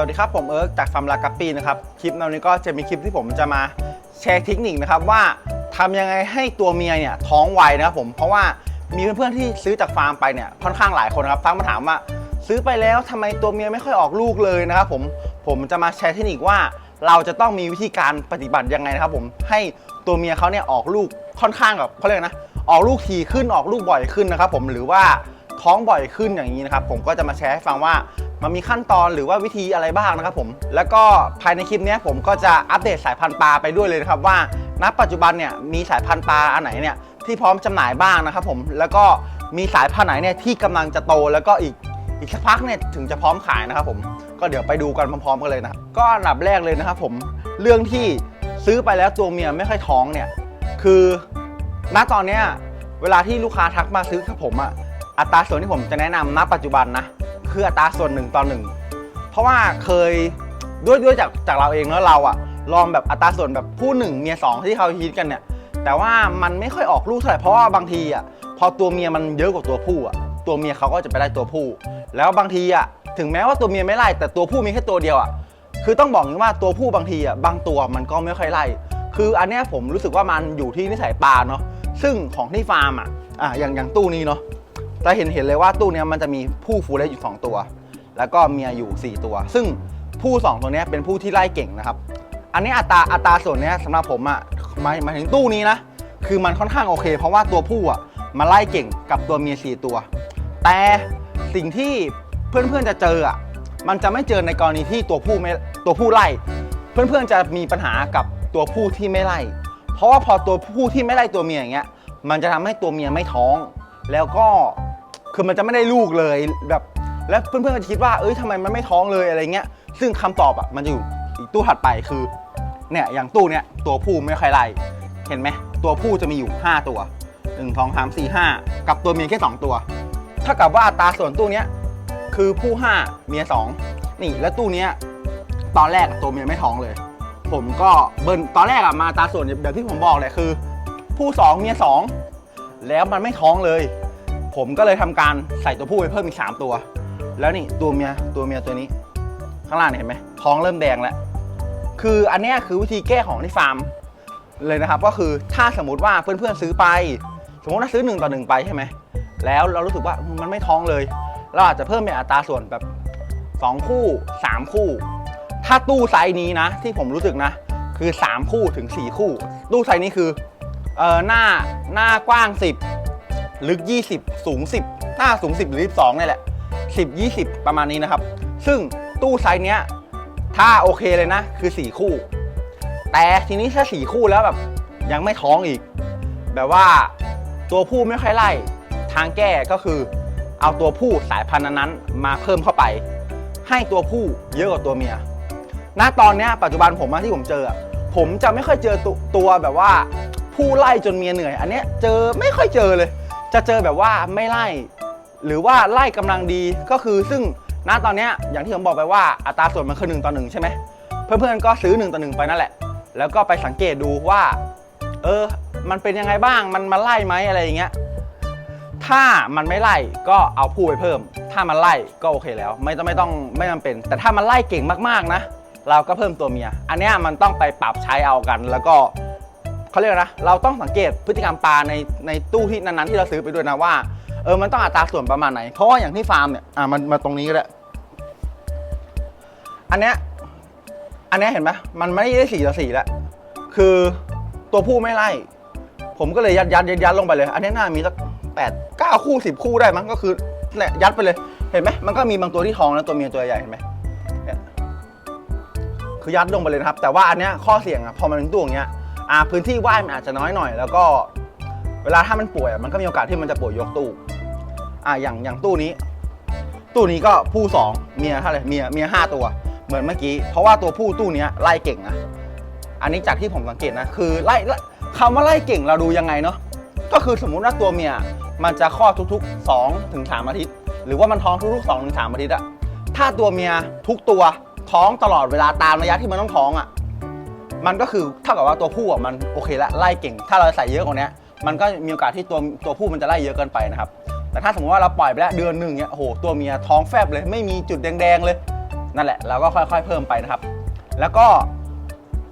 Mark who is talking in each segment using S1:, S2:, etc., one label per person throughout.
S1: วัสดีครับ ผมเอิร์กจากฟาร์มลากัปปี้นะครับ คลิปนวันนี้ก็จะมีคลิปที่ผมจะมาแชร์เทคนิคนะครับว่าทำยังไงให้ตัวเมียเนี่ยท้องไวนะครับผม เพราะว่ามีเพื่อนๆที่ซื้อจากฟาร์มไปเนี่ยค่อนข้างหลายคนนะครับทักมาถามว่าซื้อไปแล้วทำไมตัวเมียไม่ค่อยออกลูกเลยนะครับผม ผมจะมาแชร์เทคนิคว่าเราจะต้องมีวิธีการปฏิบัติยังไงนะครับผมให้ตัวเมียเขาเนี่ยออกลูกค่อนข้างแบบเขาเรียกนะออกลูกทีขึ้นออกลูกบ่อยขึ้นนะครับผมหรือว่า ท้องบ่อยขึ้นอย่างนี้นะครับ ผมก็จะมาแชร์ให้ฟังว่ามันมีขั้นตอนหรือว่าวิธีอะไรบ้างนะครับผม แล้วก็ภายในคลิปนี้ผมก็จะอัปเดตสายพันธุ์ปลาไปด้วยเลยนะครับว่า ณ ปัจจุบันเนี่ยมีสายพันธุ์ปลาอันไหนเนี่ยที่พร้อมจำหน่ายบ้างนะครับผม แล้วก็มีสายพันธุ์ไหนเนี่ยที่กำลังจะโตแล้วก็อีกอีกสักพักเนี่ยถึงจะพร้อมขายนะครับผม ก็เดี๋ยวไปดูกันพร้อมๆกันเลยนะก็อันดับแรกเลยนะครับผม เรื่องที่ซื้อไปแล้วตัวเมียไม่ค่อยท้องเนี่ย คือ ณ ตอนเนี้ยเวลาที่ลูกค้าทักมาซื้อกับผมอะ อัตราส่วนที่ผมจะแนะนำณปัจจุบันนะคืออัตราส่วนหนึ่งต่อหนึ่งเพราะว่าเคยด้วยด้วยจากจากเราเองแล้วเราอะลองแบบอัตราส่วนแบบผู้หนึ่งเมียสองที่เขาฮิตกันเนี่ยแต่ว่ามันไม่ค่อยออกลูกเท่าไหร่เพราะว่าบางทีอะพอตัวเมียมันเยอะกว่าตัวผู้อะตัวเมียเขาก็จะไปได้ตัวผู้ แล้วบางทีอะถึงแม้ว่าตัวเมียไม่ไล่แต่ตัวผู้มีแค่ตัวเดียวอะคือต้องบอกงนี้ว่าตัวผู้บางทีอะบางตัวมันก็ไม่ค่อยไล่ คืออันเนี้ยผมรู้สึกว่ามันอยู่ที่นิสัยปลาเนาะซึ่งของที่ฟาร์มอะอะอย่างอย่างตู้นี้เนาะ จะเห็นเห็นเลยว่าตู้นี้มันจะมีผู้ฟูเล็กอยู่2ตัว แล้วก็เมียอยู่ 4 ตัว ซึ่งผู้ 2 ตัวนี้เป็นผู้ที่ไล่เก่งนะครับ อันนี้อัตราอัตราส่วนนี้สำหรับผมอะมามาถึงตู้นี้นะ คือมันค่อนข้างโอเค เพราะว่าตัวผู้อะมาไล่เก่งกับตัวเมียสี่ตัว แต่สิ่งที่เพื่อนๆจะเจออะมันจะไม่เจอในกรณีที่ตัวผู้ไม่ตัวผู้ไล่ เพื่อนๆจะมีปัญหากับตัวผู้ที่ไม่ไล่ เพราะว่าพอตัวผู้ที่ไม่ไล่ตัวเมียอย่างเงี้ย มันจะทำให้ตัวเมียไม่ท้อง แล้วก็ คือมันจะไม่ได้ลูกเลยแบบแล้วเพื่อนๆก็จะคิดว่าเอ้ยทำไมมันไม่ท้องเลยอะไรเงี้ย ซึ่งคำตอบอะมันจะอยู่อีกตู้ถัดไปคือเนี่ยอย่างตู้เนี้ยตัวผู้ไม่ค่อยไล่เห็นไหมตัวผู้จะมีอยู่ 5 ตัว1 2 3 4 5 กับตัวเมียแค่ 2 ตัวเท่ากับว่าอัตราส่วนตู้เนี้ยคือผู้ 5 เมีย 2 นี่แล้วตู้เนี้ยตอนแรกตัวเมียไม่ท้องเลย ผมก็เบิร์นตอนแรกอะมาอัตราส่วนแบบที่ผมบอกเลยคือ ผู้ 2 เมีย 2 แล้วมันไม่ท้องเลย ผมก็เลยทำการใส่ตัวผู้ไปเพิ่มอีก 3 ตัว แล้วนี่ตัวเมียตัวเมียตัวนี้ ข้างล่างเห็นไหมท้องเริ่มแดงแล้ว คืออันนี้คือวิธีแก้ของที่ฟาร์มเลยนะครับ ก็คือถ้าสมมติว่าเพื่อนๆซื้อไป สมมติว่าซื้อ1ต่อ1ไปใช่ไหมแล้วเรารู้สึกว่ามันไม่ท้องเลย เราอาจจะเพิ่มเป็นอัตราส่วนแบบ 2 คู่ 3 คู่ ถ้าตู้ไซส์นี้นะ ที่ผมรู้สึกนะ คือ 3 คู่ถึง 4 คู่ ตู้ไซส์นี้คือเออหน้าหน้ากว้าง 10 ลึก 20 สูง 10 หน้าสูง 10 หรือ 12นี่แหละ 10 20 ประมาณนี้นะครับ ซึ่งตู้ไซส์เนี้ย ถ้าโอเคเลยนะ คือ 4 คู่ แต่ทีนี้ถ้า 4 คู่แล้วแบบ ยังไม่ท้องอีก แบบว่าตัวผู้ไม่ค่อยไล่ ทางแก้ก็คือ เอาตัวผู้สายพันธุ์นั้นมาเพิ่มเข้าไป ให้ตัวผู้เยอะกว่าตัวเมีย ณ ตอนเนี้ยปัจจุบันผมที่ผมเจอ ผมจะไม่ค่อยเจอตัวตัวแบบว่าผู้ไล่จนเมียเหนื่อย อันเนี้ยเจอไม่ค่อยเจอเลย จะเจอแบบว่าไม่ไล่ หรือว่าไล่กำลังดีก็คือซึ่งณตอนนี้อย่างที่ผมบอกไปว่าอัตราส่วนมันคือหนึ่งต่อหนึ่งใช่ไหมเพื่อนๆก็ซื้อหนึ่งต่อหนึ่งไปนั่นแหละ แล้วก็ไปสังเกตดูว่า เออ มันเป็นยังไงบ้างมันมันไล่ไหมอะไรอย่างเงี้ยถ้ามันไม่ไล่ก็เอาผู้ไปเพิ่ม ถ้ามันไล่ก็โอเคแล้ว ไม่ต้องไม่ต้องไม่จำเป็น แต่ถ้ามันไล่เก่งมากๆนะ เราก็เพิ่มตัวเมีย อันนี้มันต้องไปปรับใช้เอากัน แล้วก็ เขาเรียกนะ เราต้องสังเกตพฤติกรรมปลาในในตู้ที่นั้นๆที่เราซื้อไปด้วยนะว่าเออมันต้องอัตราส่วนประมาณไหน เพราะว่าอย่างที่ฟาร์มเนี่ยอะมันมาตรงนี้ก็ได้อันเนี้ยอันเนี้ยเห็นไหมมันไม่ได้สี่ต่อสี่แล้วคือตัวผู้ไม่ไล่ ผมก็เลยยัดยัดยัดยัดลงไปเลย อันนี้น่ามีสักแปดเก้าคู่สิบคู่ได้มั้งก็คือเนี่ยยัดไปเลย เห็นไหมมันก็มีบางตัวที่ท้องนะตัวเมียตัวใหญ่เห็นไหมเนี่ยคือยัดลงไปเลยนะครับ แต่ว่าอันเนี้ยข้อเสี่ยงอะพอมันเป็นตัวอย่างเงี้ย อ่าพื้นที่ว่ายมันอาจจะน้อยหน่อย แล้วก็เวลาถ้ามันป่วยมันก็มีโอกาสที่มันจะป่วยยกตู้อ่าอย่างอย่างตู้นี้ ตู้นี้ก็ผู้สองเมียเท่าไหร่เมียเมียห้าตัว เหมือนเมื่อกี้ เพราะว่าตัวผู้ตู้นี้ไล่เก่งนะอันนี้จากที่ผมสังเกตนะคือไล่ไล่คำว่าไล่เก่งเราดูยังไงเนาะก็คือสมมุติว่าตัวเมียมันจะคลอดทุกๆ2ถึง3อาทิตย์ หรือว่ามันท้องทุกๆ2ถึง3อาทิตย์อะถ้าตัวเมียทุกตัวท้องตลอดเวลาตามระยะที่มันต้องท้องอะ มันก็คือเท่ากับว่าตัวผู้อะมันโอเคละไล่เก่ง ถ้าเราใส่เยอะกว่านี้มันก็มีโอกาสที่ตัวตัวผู้มันจะไล่เยอะเกินไปนะครับแต่ถ้าสมมติว่าเราปล่อยไปแล้วเดือนหนึ่งเนี่ยโอ้โหตัวเมียท้องแฟบเลยไม่มีจุดแดงๆเลย นั่นแหละเราก็ค่อยๆ เพิ่มไปนะครับ แล้วก็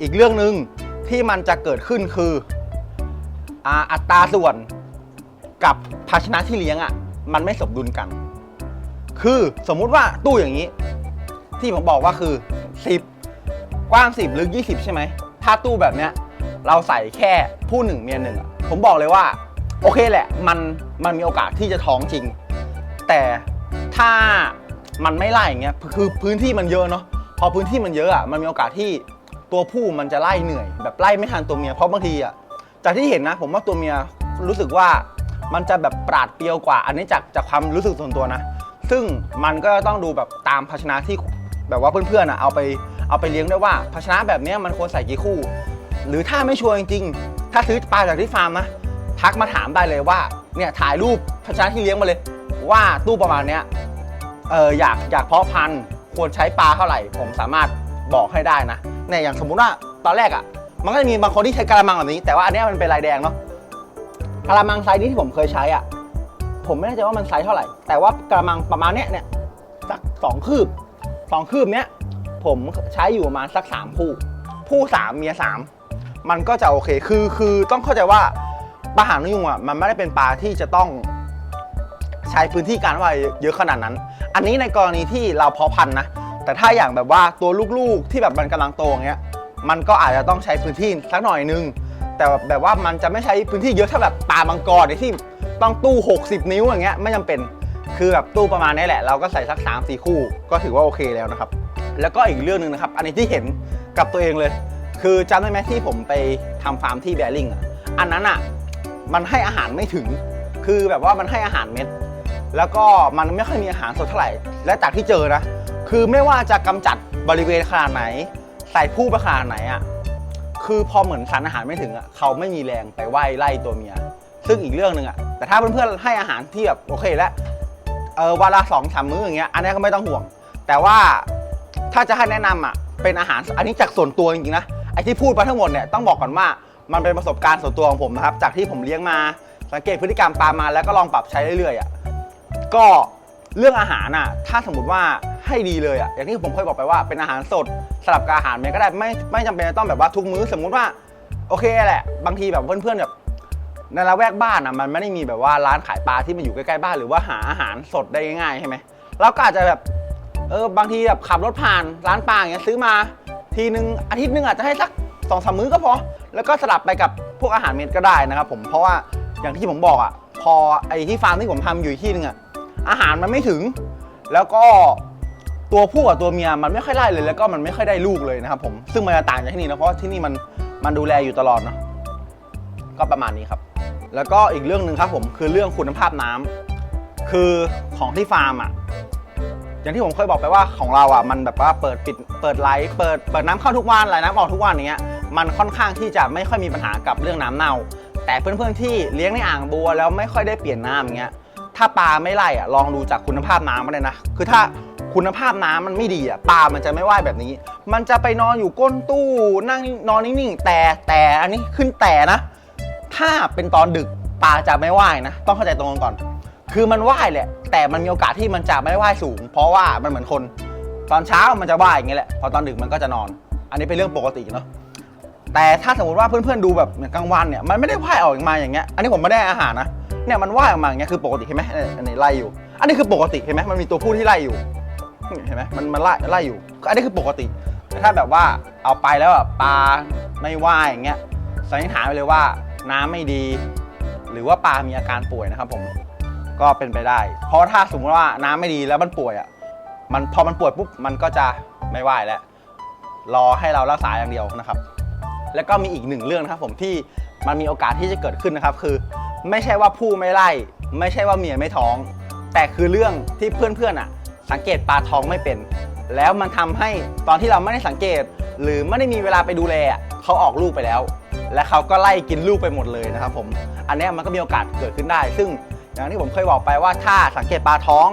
S1: อีกเรื่องหนึ่งที่มันจะเกิดขึ้นคืออัตราส่วนกับภาชนะที่เลี้ยงอะ่ะมันไม่สมดุลกัน คือสมมุติว่าตู้อย่างนี้ ที่ผมบอกว่าคือ 10 กว้าง 10 ลึก 20 ใช่ไหม ถ้าตู้แบบเนี้ยเราใส่แค่ผู้หนึ่งเมียหนึ่งอะผมบอกเลยว่า โอเคแหละ มันมันมีโอกาสที่จะท้องจริง แต่ถ้ามันไม่ไล่อย่างเงี้ยคือพื้นที่มันเยอะเนาะพอพื้นที่มันเยอะอะมันมีโอกาสที่ตัวผู้มันจะไล่เหนื่อย แบบไล่ไม่ทันตัวเมียเพราะบางทีอะจากที่เห็นนะ ผมว่าตัวเมียรู้สึกว่ามันจะแบบปราดเปรียวกว่า อันนี้จากจากความรู้สึกส่วนตัวนะ ซึ่งมันก็ต้องดูแบบตามภาชนะที่แบบว่าเพื่อนๆอะเอาไป เอาไปเลี้ยงได้ว่าภาชนะแบบนี้มันควรใส่กี่คู่ หรือถ้าไม่ชัวร์จริงๆ ถ้าซื้อปลาจากที่ฟาร์มนะทักมาถามได้เลยว่าเนี่ยถ่ายรูปภาชนะที่เลี้ยงมาเลย ว่าตู้ประมาณเนี้ยเอออยากอยากเพาะพันธุ์ควรใช้ปลาเท่าไหร่ ผมสามารถบอกให้ได้นะเนี่ยอย่างสมมุติว่าตอนแรกอะ่ะ มันก็จะมีบางคนที่ใช้กระมังแบบนี้ แต่ว่าอันเนี้ยมันเป็นลายแดงเนาะกระมังไซส์นี้ที่ผมเคยใช้อะ่ะผมไม่แน่ใจว่ามันไซส์เท่าไหร่ แต่ว่ากระมังประมาณเนี้ยเนี่ยสักสองคืบสองคืบเนี้ย ผมใช้อยู่ประมาณสักสามคู่ ผู้สามเมียสามมันก็จะโอเค คือคือต้องเข้าใจว่าปลาหางนกยุงอะมันไม่ได้เป็นปลาที่จะต้องใช้พื้นที่การว่ายเยอะขนาดนั้น อันนี้ในกรณีที่เราเพาะพันธุ์นะ แต่ถ้าอย่างแบบว่าตัวลูกๆที่แบบมันกำลังโตอย่างเงี้ย มันก็อาจจะต้องใช้พื้นที่สักหน่อยนึง แต่แบบว่ามันจะไม่ใช้พื้นที่เยอะถ้าแบบปลามังกรที่ต้องตู้ 60 นิ้วอย่างเงี้ยไม่จำเป็น คือแบบตู้ประมาณนี้แหละ เราก็ใส่สัก3 4คู่ ก็ถือว่าโอเคแล้วนะครับ แล้วก็อีกเรื่องหนึ่งนะครับ อันนี้ที่เห็นกับตัวเองเลย คือจำได้ไหมที่ผมไปทำฟาร์มที่แบริ่งอะอันนั้นอะมันให้อาหารไม่ถึง คือแบบว่ามันให้อาหารเม็ด แล้วก็มันไม่ค่อยมีอาหารสดเท่าไหร่ และจากที่เจอนะ คือไม่ว่าจะกำจัดบริเวณขนาดไหน ใส่ผู้ไปขนาดไหนอะคือพอเหมือนสารอาหารไม่ถึงอะเขาไม่มีแรงไปไหว้ไล่ตัวเมีย ซึ่งอีกเรื่องหนึ่งอะแต่ถ้าเพื่อนๆให้อาหารที่แบบโอเคแล้วเออวันละสองสามมื้ออย่างเงี้ยอันนี้ก็ไม่ต้องห่วง แต่ว่า ถ้าจะให้แนะนำอะเป็นอาหารอันนี้จากส่วนตัวจริงๆนะไอที่พูดมาทั้งหมดเนี่ยต้องบอกก่อนว่ามันเป็นประสบการณ์ส่วนตัวของผมนะครับจากที่ผมเลี้ยงมาสังเกตพฤติกรรมปลามาแล้วก็ลองปรับใช้เรื่อยๆอะก็เรื่องอาหารน่ะถ้าสมมติว่าให้ดีเลยอะอย่างที่ผมเคยบอกไปว่าเป็นอาหารสดสลับกับอาหารเม็ดก็ได้ไม่ไม่จำเป็นจะต้องแบบว่าทุกมื้อสมมุติว่าโอเคแหละ บางทีแบบเพื่อนๆแบบในละแวกบ้านอะมันไม่ได้มีแบบว่าร้านขายปลาที่มันอยู่ใกล้ๆบ้านหรือว่าหาอาหารสดได้ง่ายๆใช่ไหมเราก็อาจจะแบบ เออบางทีแบบขับรถผ่านร้านปลาอย่างเงี้ยซื้อมา ทีนึงอาทิตย์นึงอาจจะให้สักสองสามมื้อก็พอ แล้วก็สลับไปกับพวกอาหารเม็ดก็ได้นะครับผมเพราะว่าอย่างที่ผมบอกอะพอไอ้ที่ฟาร์มที่ผมทำอยู่ที่นึงอะอาหารมันไม่ถึง แล้วก็ตัวผู้กับตัวเมียมันไม่ค่อยไล่เลยแล้วก็มันไม่ค่อยได้ลูกเลยนะครับผมซึ่งมันจะต่างจากที่นี่นะเพราะที่นี่มันมันดูแลอยู่ตลอดเนาะก็ประมาณนี้ครับ แล้วก็อีกเรื่องหนึ่งครับผมคือเรื่องคุณภาพน้ำคือของที่ฟาร์มอะ อย่างที่ผมเคยบอกไปว่าของเราอะมันแบบว่าเปิดปิดเปิดไลท์เปิดเปิดน้ำเข้าทุกวันไหลน้ำออกทุกวันอย่างเงี้ยมันค่อนข้างที่จะไม่ค่อยมีปัญหากับเรื่องน้ำเน่า แต่เพื่อนๆที่เลี้ยงในอ่างบัวแล้วไม่ค่อยได้เปลี่ยนน้ำอย่างเงี้ยถ้าปลาไม่ไล่อะลองดูจากคุณภาพน้ำมาเลยนะคือถ้าคุณภาพน้ำมันไม่ดีอะปลามันจะไม่ว่ายแบบนี้ มันจะไปนอนอยู่ก้นตู้นั่งนอนนิ่งๆแต่แต่อันนี้ขึ้นแต่นะ ถ้าเป็นตอนดึกปลาจะไม่ว่ายนะ ต้องเข้าใจตรงกันก่อน คือมันว่ายแหละ แต่มันมีโอกาสที่มันจะไม่ว่ายสูง เพราะว่ามันเหมือนคน ตอนเช้ามันจะว่ายอย่างเงี้ยแหละ พอตอนดึกมันก็จะนอน อันนี้เป็นเรื่องปกติเนาะ แต่ถ้าสมมติว่าเพื่อนๆดูแบบกลางวันเนี่ย มันไม่ได้ว่ายออกมาอย่างเงี้ย อันนี้ผมไม่ได้อาหารนะ เนี่ยมันว่ายออกมาอย่างเงี้ยคือปกติเห็นไหมเนี่ยอันนี้ไล่อยู่ อันนี้คือปกติเห็นไหมมันมีตัวผู้ที่ไล่อยู่ เห็นไหมมันมันไล่ไล่อยู่ อันนี้คือปกติ แต่ถ้าแบบว่าเอาไปแล้วแบบปลาไม่ว่ายอย่างเงี้ยสันนิษฐานไปเลยว่าน้ำไม่ดี หรือว่าปลามีอาการป่วยนะครับผม ก็เป็นไปได้ เพราะถ้าสมมติว่าน้ำไม่ดีแล้วมันป่วยอะมันพอมันป่วยปุ๊บมันก็จะไม่ไหวแล้ว รอให้เรารักษาอย่างเดียวนะครับ แล้วก็มีอีกหนึ่งเรื่องนะครับผมที่มันมีโอกาสที่จะเกิดขึ้นนะครับ คือ ไม่ใช่ว่าผู้ไม่ไล่ ไม่ใช่ว่าเมียไม่ท้อง แต่คือเรื่องที่เพื่อนๆอะ สังเกตปลาท้องไม่เป็น แล้วมันทำให้ตอนที่เราไม่ได้สังเกต หรือไม่ได้มีเวลาไปดูแลอะเขาออกลูกไปแล้ว และเขาก็ไล่กินลูกไปหมดเลยนะครับผมอันเนี้ยมันก็มีโอกาสเกิดขึ้นได้ ซึ่ง อย่างที่ผมเคยบอกไปว่าถ้าสังเกตปลาท้อง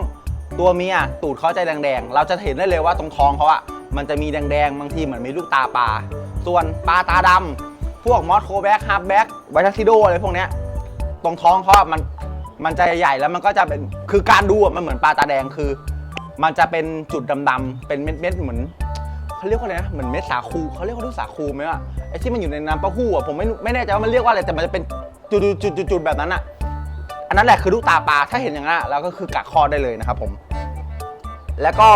S1: ตัวเมียตูดเขาจะแดงๆ เราจะเห็นได้เลยว่าตรงท้องเขาอะมันจะมีแดงๆ บางทีเหมือนมีลูกตาปลา ส่วนปลาตาดำพวกมอสโคแบ็กฮับแบ็กไวทัสซิโดอะไรพวกเนี้ยตรงท้องเขาอะมันมันจะใหญ่แล้วมันก็จะเป็นคือการดูอะมันเหมือนปลาตาแดงคือ มันจะเป็นจุดดำๆเป็นเม็ดๆเหมือนเขาเรียกว่าอะไรนะเหมือนเม็ดสาคูเขาเรียกว่าลูกสาคูไหมวะไอที่มันอยู่ในน้ำเต้าหู้อะผมไม่ไม่แน่ใจว่ามันเรียกว่าอะไรแต่มันจะเป็นจุดๆๆๆแบบนั้นอะ อันนั้นแหละคือลูกตาปลาถ้าเห็นอย่างนั้นอะแล้วก็คือกะคอได้เลยนะครับผม แล้วก็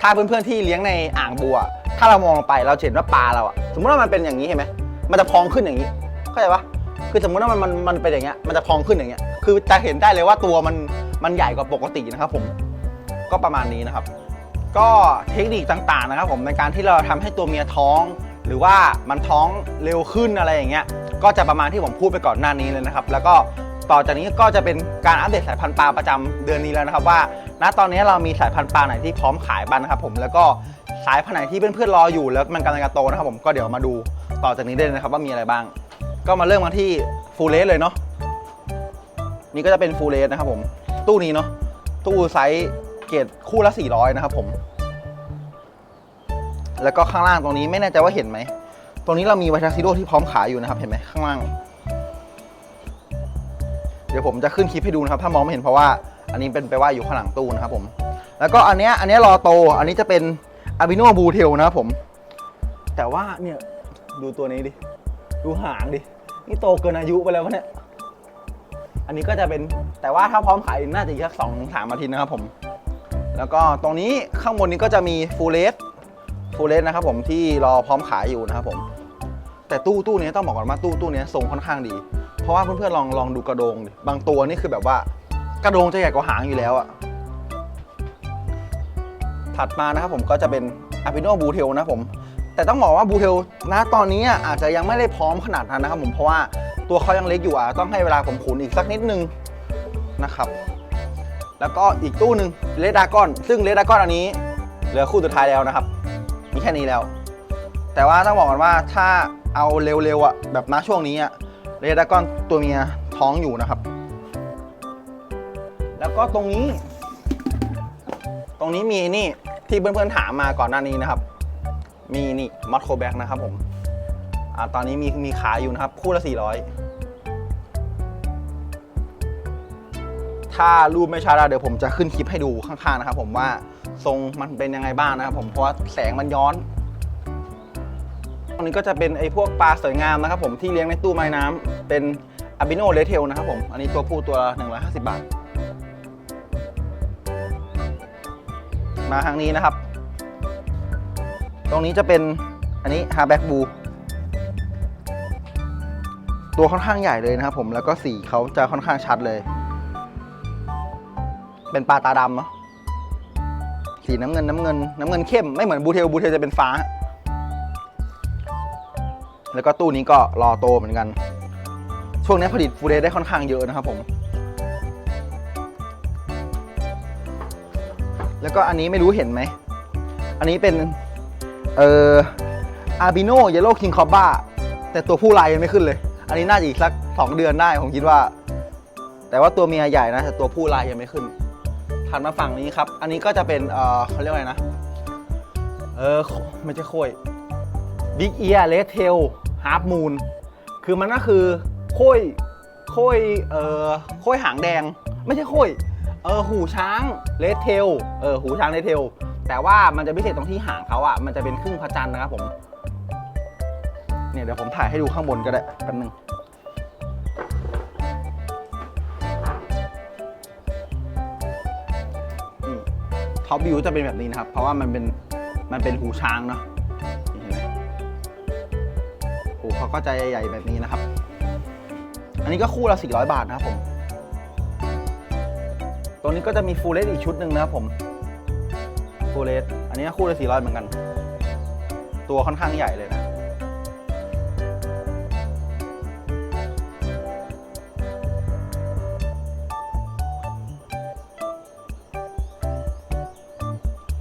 S1: ถ้าเพื่อนๆที่เลี้ยงในอ่างบัว ถ้าเรามองลงไปเราเห็นว่าปลาเราอะสมมติว่ามันเป็นอย่างนี้เห็นไหมมันจะพองขึ้นอย่างนี้เข้าใจปะคือสมมติว่ามันมันมันเป็นอย่างเงี้ยมันจะพองขึ้นอย่างเงี้ยคือจะเห็นได้เลยว่าตัวมันมันใหญ่กว่าปกตินะครับ ผมก็ประมาณนี้นะครับ ก็เทคนิคต่างๆนะครับ ผมในการที่เราทำให้ตัวเมียท้อง หรือว่ามันท้องเร็วขึ้นอะไรอย่างเงี้ยก็จะประมาณที่ผมพูดไปก่อนหน้านี้เลยนะครับ แล้วก็ ต่อจากนี้ก็จะเป็นการอัปเดตสายพันธุ์ปลาประจำเดือนนี้แล้วนะครับว่า ณตอนนี้เรามีสายพันธุ์ปลาไหนที่พร้อมขายบ้างนะครับผมแล้วก็สายพันธุ์ไหนที่เพื่อนๆรออยู่แล้วมันกำลังจะโตนะครับผมก็เดี๋ยวมาดูต่อจากนี้ได้เลยนะครับว่ามีอะไรบ้าง ก็มาเริ่มกันที่ฟูลเลสเลยเนาะนี่ก็จะเป็นฟูลเลสนะครับผมตู้นี้เนาะตู้ไซส์เกรดคู่ละ 400 นะครับผม แล้วก็ข้างล่างตรงนี้ไม่แน่ใจว่าเห็นไหม ตรงนี้เรามีไวทัสซิโดที่พร้อมขายอยู่นะครับ เห็นไหมข้างล่าง เดี๋ยวผมจะขึ้นคลิปให้ดูนะครับ ถ้ามองไม่เห็นเพราะว่า อันนี้เป็นไปว่าอยู่ข้างหลังตู้นะครับผม แล้วก็อันเนี้ยอันเนี้ยรอโต อันนี้จะเป็นอาบิโนบูเทลนะครับผม แต่ว่าเนี่ยดูตัวนี้ดิ ดูหางดิ นี่โตเกินอายุไปแล้ววะเนี่ย อันนี้ก็จะเป็น แต่ว่าถ้าพร้อมขายน่าจะอีกสักสองถึงสามอาทิตย์นะครับผม แล้วก็ตรงนี้ข้างบนนี้ก็จะมีฟูลเลสฟูลเลสนะครับผมที่รอพร้อมขายอยู่นะครับผม แต่ตู้ตู้นี้ต้องบอกก่อนว่าตู้ตู้นี้ทรงค่อนข้างดี เพราะว่าเพื่อนๆลองลองดูกระโดงดิบางตัวนี่คือแบบว่ากระโดงจะใหญ่กว่าหางอยู่แล้วอะถัดมานะครับผมก็จะเป็นอาปิโนบูเทลนะผมแต่ต้องบอกว่าบูเทลนะตอนนี้อาจจะยังไม่ได้พร้อมขนาดนั้นนะครับผมเพราะว่าตัวเขายังเล็กอยู่อะต้องให้เวลาผมขุนอีกสักนิดนึงนะครับ แล้วก็อีกตู้หนึ่งเลดากอน ซึ่งเลดากอนอันนี้เหลือคู่สุดท้ายแล้วนะครับ มีแค่นี้แล้ว แต่ว่าต้องบอกกันว่าถ้า เอาเร็วๆอะแบบณช่วงนี้อะเลดากอนตัวเมียท้องอยู่นะครับ แล้วก็ตรงนี้ ตรงนี้มีนี่ที่เพื่อนๆถามมาก่อนหน้านี้นะครับ มีนี่มอสโคแบ็กนะครับผมอ่าตอนนี้มีมีขายอยู่นะครับ คู่ละ400 ถ้ารูปไม่ชัดเดี๋ยวผมจะขึ้นคลิปให้ดูข้างๆนะครับ ผมว่าทรงมันเป็นยังไงบ้างนะครับผมเพราะว่าแสงมันย้อน ตรงนี้ก็จะเป็นไอ้พวกปลาสวยงามนะครับผมที่เลี้ยงในตู้ไม้น้ำเป็นอาบิโนเลเทลนะครับผม อันนี้ตัวผู้ตัว 150 บาท มาทางนี้นะครับ ตรงนี้จะเป็นอันนี้ฮาแบ็กบูตัวค่อนข้างใหญ่เลยนะครับผมแล้วก็สีเขาจะค่อนข้างชัดเลย เป็นปลาตาดำเนาะสีน้ำเงินน้ำเงินน้ำเงินเข้มไม่เหมือนบูเทลบูเทลจะเป็นฟ้า แล้วก็ตู้นี้ก็รอโตเหมือนกัน ช่วงนี้ผลิตฟูเดได้ค่อนข้างเยอะนะครับผม แล้วก็อันนี้ไม่รู้เห็นไหม อันนี้เป็น เอ่ออาบิโนเยลโล่คิงคอบบ้าแต่ตัวผู้ลายยังไม่ขึ้นเลย อันนี้น่าจะอีกสักสองเดือนได้ผมคิดว่า แต่ว่าตัวเมียใหญ่นะ แต่ตัวผู้ลายยังไม่ขึ้นถัดมาฝั่งนี้ครับ อันนี้ก็จะเป็น เอ่อเขาเรียกว่าอะไรนะ เออไม่ใช่โคย บิ๊กเอียร์เลสเทลฮาร์ m มูนคือมันก็คือโคยโคยเอ่อโคยหางแดง ไม่ใช่โคยเออหูช้างเลสเทลเออหูช้างเลสเทลแต่ว่ามันจะพิเศษตรงที่หางเขาอะมันจะเป็นครึ่งพระจันทร์นะครับผมเนี่ยเดี๋ยวผมถ่ายให้ดูข้างบนก็ได้แป๊บนึงนี่ท็อปวิวจะเป็นแบบนี้นะครับ เพราะว่ามันเป็นมันเป็นหูช้างเนาะ เขาก็จะใหญ่ๆแบบนี้นะครับ อันนี้ก็คู่ละ400 บาทนะครับผมตรงนี้ก็จะมีฟูลเลสอีกชุดหนึ่งนะครับผมฟูลเลสอันนี้ก็คู่ละ400เหมือนกัน ตัวค่อนข้างใหญ่เลยนะ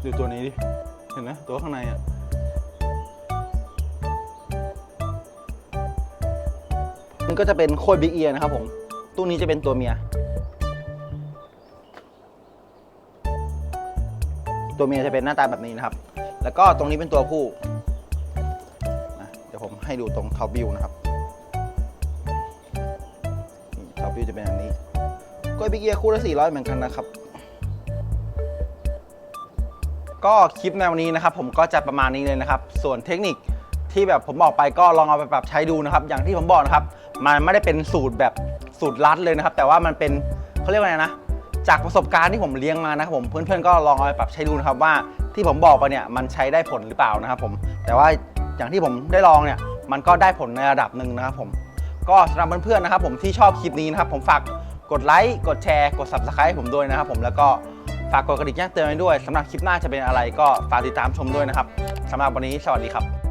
S1: ดูตัวนี้ดิ เห็นไหมตัวข้างในอะ ก็จะเป็นโคยบิ๊กเอียนะครับผม ตู้นี้จะเป็นตัวเมีย ตัวเมียจะเป็นหน้าตาแบบนี้นะครับ แล้วก็ตรงนี้เป็นตัวผู้นะเดี๋ยวผมให้ดูตรงท็อปวิวนะครับท็อปวิวจะเป็นแบบนี้โคยบิ๊กเอียคู่ละ400 เหมือนกันนะครับ ก็คลิปในวันนี้นะครับ ผมก็จะประมาณนี้เลยนะครับ ส่วนเทคนิคที่แบบผมบอกไปก็ลองเอาไปปรับใช้ดูนะครับ อย่างที่ผมบอกนะครับ มันไม่ได้เป็นสูตรแบบสูตรลัดเลยนะครับ แต่ว่ามันเป็นเขาเรียกว่าไงนะ จากประสบการณ์ที่ผมเลี้ยงมานะครับผมเพื่อนๆก็ลองเอาไปปรับใช้ดูนะครับว่าที่ผมบอกไปเนี่ยมันใช้ได้ผลหรือเปล่านะครับผมแต่ว่าอย่างที่ผมได้ลองเนี่ยมันก็ได้ผลในระดับหนึ่งนะครับผมก็สำหรับเพื่อนๆนะครับผมที่ชอบคลิปนี้นะครับผมฝากกดไลค์กดแชร์กด subscribe ให้ผมด้วยนะครับผมแล้วก็ฝากกดกระดิ่งแจ้งเตือนไว้ด้วยสำหรับคลิปหน้าจะเป็นอะไรก็ฝากติดตามชมด้วยนะครับสำหรับวันนี้สวัสดีครับ